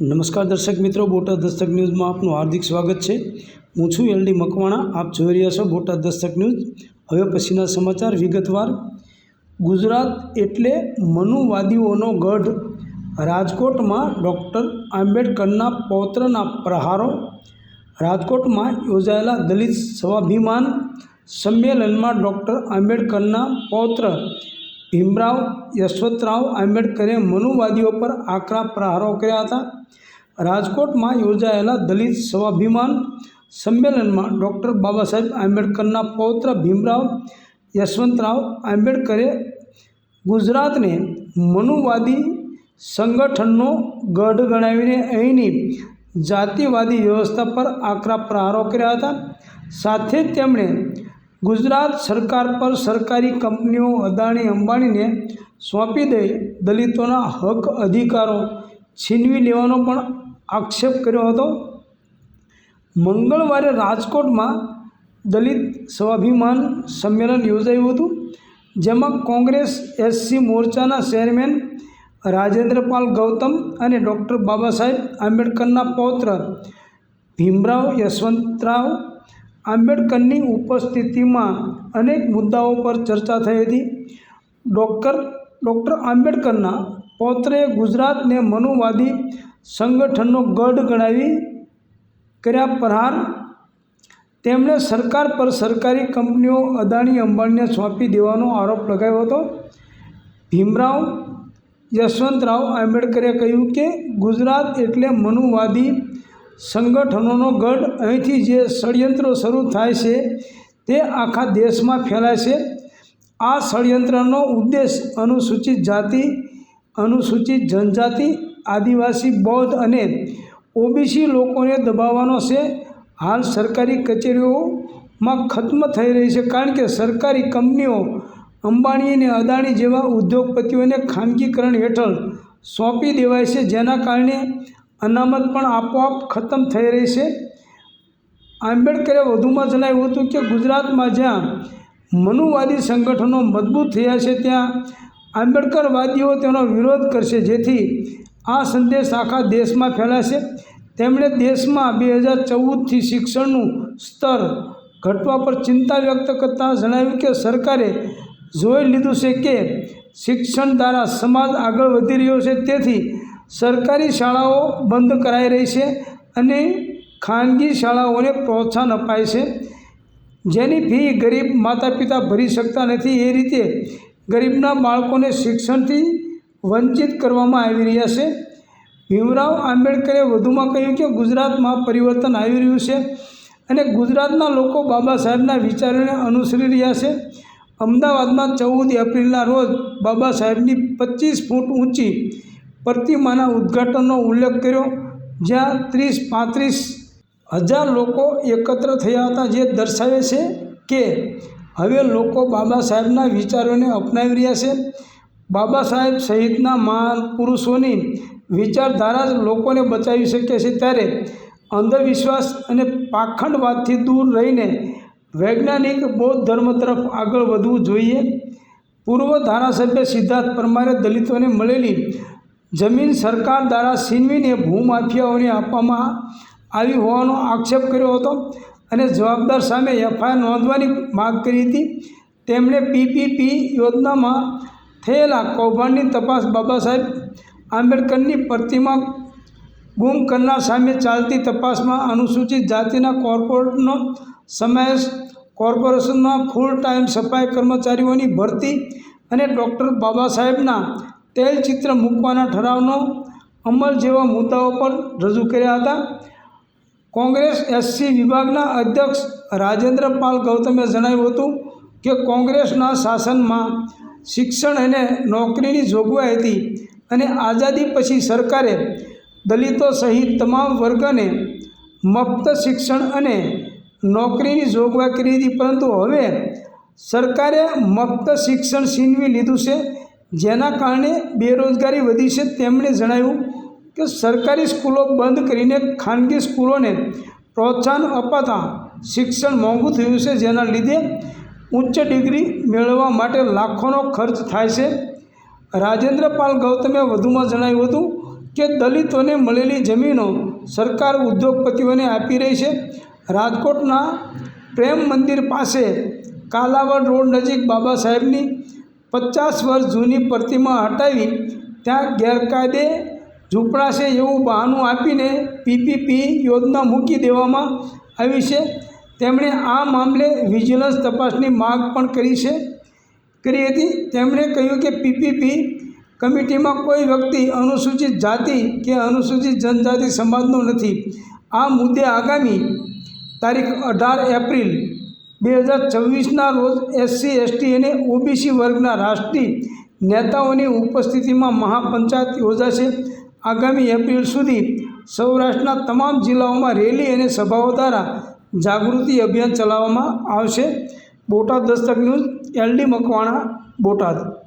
નમસ્કાર દર્શક મિત્રો, બોટાદ દસ્તક ન્યૂઝમાં આપનું હાર્દિક સ્વાગત છે. હું છું એલડી મકવાણા, આપ જોઈ રહ્યા છો બોટાદ દસ્તક ન્યૂઝ. હવે પછીના સમાચાર વિગતવાર. ગુજરાત એટલે મનુવાદીઓનો ગઢ. રાજકોટમાં ડૉક્ટર આંબેડકરના પૌત્રના પ્રહારો. રાજકોટમાં યોજાયેલા દલિત સ્વાભિમાન સંમેલનમાં ડૉક્ટર આંબેડકરના પૌત્ર ભીમરાવ યશવંતરાવ આંબેડકરે મનુવાદીઓ પર આકરા પ્રહારો કર્યા હતા. રાજકોટમાં યોજાયેલા દલિત સ્વાભિમાન સંમેલનમાં ડૉક્ટર બાબા સાહેબ આંબેડકરના પૌત્ર ભીમરાવ યશવંતરાવ આંબેડકરે ગુજરાતને મનુવાદી સંગઠનનો ગઢ ગણાવીને અહીંની જાતિવાદી વ્યવસ્થા પર આકરા પ્રહારો કર્યા હતા. સાથે તેમણે ગુજરાત સરકાર પર સરકારી કંપનીઓ અદાણી, અંબાણીને સોંપી દઈ દલિતોના હક અધિકારો છીનવી લેવાનો પણ આક્ષેપ કર્યો હતો. મંગળવારે રાજકોટમાં દલિત સ્વાભિમાન સંમેલન યોજાયું હતું, જેમાં કોંગ્રેસ એસસી મોરચાના ચેરમેન રાજેન્દ્રપાલ ગૌતમ અને ડૉક્ટર બાબા સાહેબ આંબેડકરના પૌત્ર ભીમરાવ યશવંતરાવ આંબેડકરની ઉપસ્થિતિમાં અનેક મુદ્દાઓ પર ચર્ચા થઈ હતી. ડૉક્ટર ડૉક્ટર આંબેડકરના પૌત્રએ ગુજરાતને મનુવાદી સંગઠનનો ગઢ ગણાવી કર્યા પ્રહાર. તેમણે સરકાર પર સરકારી કંપનીઓ અદાણી, અંબાણીને સોંપી દેવાનો આરોપ લગાવ્યો હતો. ભીમરાવ યશવંતરાવ આંબેડકરે કહ્યું કે, ગુજરાત એટલે મનુવાદી સંગઠનોનો ગઢ. અહીંથી જે ષડયંત્રો શરૂ થાય છે, તે આખા દેશમાં ફેલાય છે. આ ષડયંત્રનો ઉદ્દેશ અનુસૂચિત જાતિ, અનુસૂચિત જનજાતિ આદિવાસી બૌદ્ધ અને ઓબીસી લોકોને દબાવવાનો છે. હાલ સરકારી કચેરીઓમાં ખત્મ થઈ રહી છે કારણ કે સરકારી કંપનીઓ અંબાણી અને અદાણી જેવા ઉદ્યોગપતિઓને ખાનગીકરણ હેઠળ સોંપી દેવાય છે, જેના કારણે અનામત પણ આપોઆપ ખતમ થઈ રહી છે. આંબેડકરે વધુમાં જણાવ્યું હતું કે ગુજરાતમાં જ્યાં મનુવાદી સંગઠનો મજબૂત થયા છે, ત્યાં આંબેડકરવાદીઓ તેનો વિરોધ કરશે, જેથી આ સંદેશ આખા દેશમાં ફેલાશે. તેમણે દેશમાં બે હજાર ચૌદથી શિક્ષણનું સ્તર ઘટવા પર ચિંતા વ્યક્ત કરતાં જણાવ્યું કે સરકારે જોઈ લીધું છે કે શિક્ષણ દ્વારા સમાજ આગળ વધી રહ્યો છે. તેથી સરકારી શાળાઓ બંધ કરાઈ રહી છે અને ખાનગી શાળાઓને પ્રોત્સાહન અપાય છે. જેની ફી ગરીબ માતા પિતા ભરી શકતા નથી. એ રીતે ગરીબના બાળકોને શિક્ષણથી વંચિત કરવામાં આવી રહ્યા છે. ભીમરાવ આંબેડકરે વધુમાં કહ્યું કે ગુજરાતમાં પરિવર્તન આવી રહ્યું છે અને ગુજરાતના લોકો બાબા સાહેબના વિચારોને અનુસરી રહ્યા છે. અમદાવાદમાં ચૌદ એપ્રિલના રોજ બાબા સાહેબની પચીસ ફૂટ ઊંચી પ્રતિમાના ઉદ્ઘાટનનો ઉલ્લેખ કર્યો, જ્યાં ત્રીસ પાંત્રીસ હજાર લોકો એકત્ર થયા હતા. જે દર્શાવે છે કે હવે લોકો બાબા સાહેબના વિચારોને અપનાવી રહ્યા છે. બાબા સાહેબ સહિતના મહાન પુરુષોની વિચારધારા લોકોને બચાવી શકે છે ત્યારે અંધવિશ્વાસ અને પાખંડવાદથી દૂર રહીને વૈજ્ઞાનિક બૌદ્ધ ધર્મ તરફ આગળ વધવું જોઈએ. પૂર્વ ધારાસભ્ય સિદ્ધાર્થ પરમારે દલિતોને મળેલી જમીન સરકાર દ્વારા છીનવીને ભૂમાફિયાઓને આપવામાં આવી હોવાનો આક્ષેપ કર્યો હતો અને જવાબદાર સામે એફઆઈઆર નોંધવાની માગ કરી હતી. તેમણે પીપીપી યોજનામાં થયેલા કૌભાંડની તપાસ બાબા સાહેબ આંબેડકરની પ્રતિમા ગુમ કરનાર સામે ચાલતી તપાસમાં અનુસૂચિત જાતિના કોર્પોરેટનો સમાવેશ કોર્પોરેશનમાં ફૂલ ટાઈમ સફાઈ કર્મચારીઓની ભરતી અને ડૉક્ટર બાબા સાહેબના તૈલચિત્ર મૂકવાના ઠરાવનો અમલ જેવા મુદ્દાઓ પર રજૂ કર્યા હતા. કોંગ્રેસ એસસી વિભાગના અધ્યક્ષ રાજેન્દ્ર પાલ ગૌતમે જણાવ્યું હતું કે કોંગ્રેસના શાસનમાં શિક્ષણ અને નોકરીની જોગવાઈ હતી અને આઝાદી પછી સરકારે દલિતો સહિત તમામ વર્ગને મફત શિક્ષણ અને નોકરીની જોગવાઈ કરી હતી પરંતુ હવે સરકારે મફત શિક્ષણ છીનવી લીધું છે, જેના કારણે બેરોજગારી વધી છે. તેમણે જણાવ્યું કે સરકારી સ્કૂલો બંધ કરીને ખાનગી સ્કૂલોને પ્રોત્સાહન અપાતા શિક્ષણ મોંઘું થયું છે, જેના લીધે ઉચ્ચ ડિગ્રી મેળવવા માટે લાખોનો ખર્ચ થાય છે. રાજેન્દ્રપાલ ગૌતમે વધુમાં જણાવ્યું હતું કે દલિતોને મળેલી જમીનો સરકાર ઉદ્યોગપતિઓને આપી રહી છે. રાજકોટના પ્રેમ મંદિર પાસે કાલાવડ રોડ નજીક બાબા સાહેબની પચાસ વર્ષ જૂની પ્રતિમા હટાવી ત્યાં ગેરકાયદે ઝૂંપડા છે એવું બહાનું આપીને પીપીપી યોજના મૂકી દેવામાં આવી છે. તેમણે આ મામલે વિજિલન્સ તપાસની માગ પણ કરી છે, કરી હતી. તેમણે કહ્યું કે પીપીપી કમિટીમાં કોઈ વ્યક્તિ અનુસૂચિત જાતિ કે અનુસૂચિત જનજાતિ સમાજનો નથી. આ મુદ્દે આગામી તારીખ અઢાર એપ્રિલ બે હજાર છવ્વીસના રોજ એસસી, એસટી અને ઓબીસી વર્ગના રાષ્ટ્રીય નેતાઓની ઉપસ્થિતિમાં મહાપંચાયત યોજાશે. આગામી એપ્રિલ સુધી સૌરાષ્ટ્રના તમામ જિલ્લાઓમાં રેલી અને સભાઓ દ્વારા જાગૃતિ અભિયાન ચલાવવામાં આવશે. Botad Dastak news L D Makwana Botad.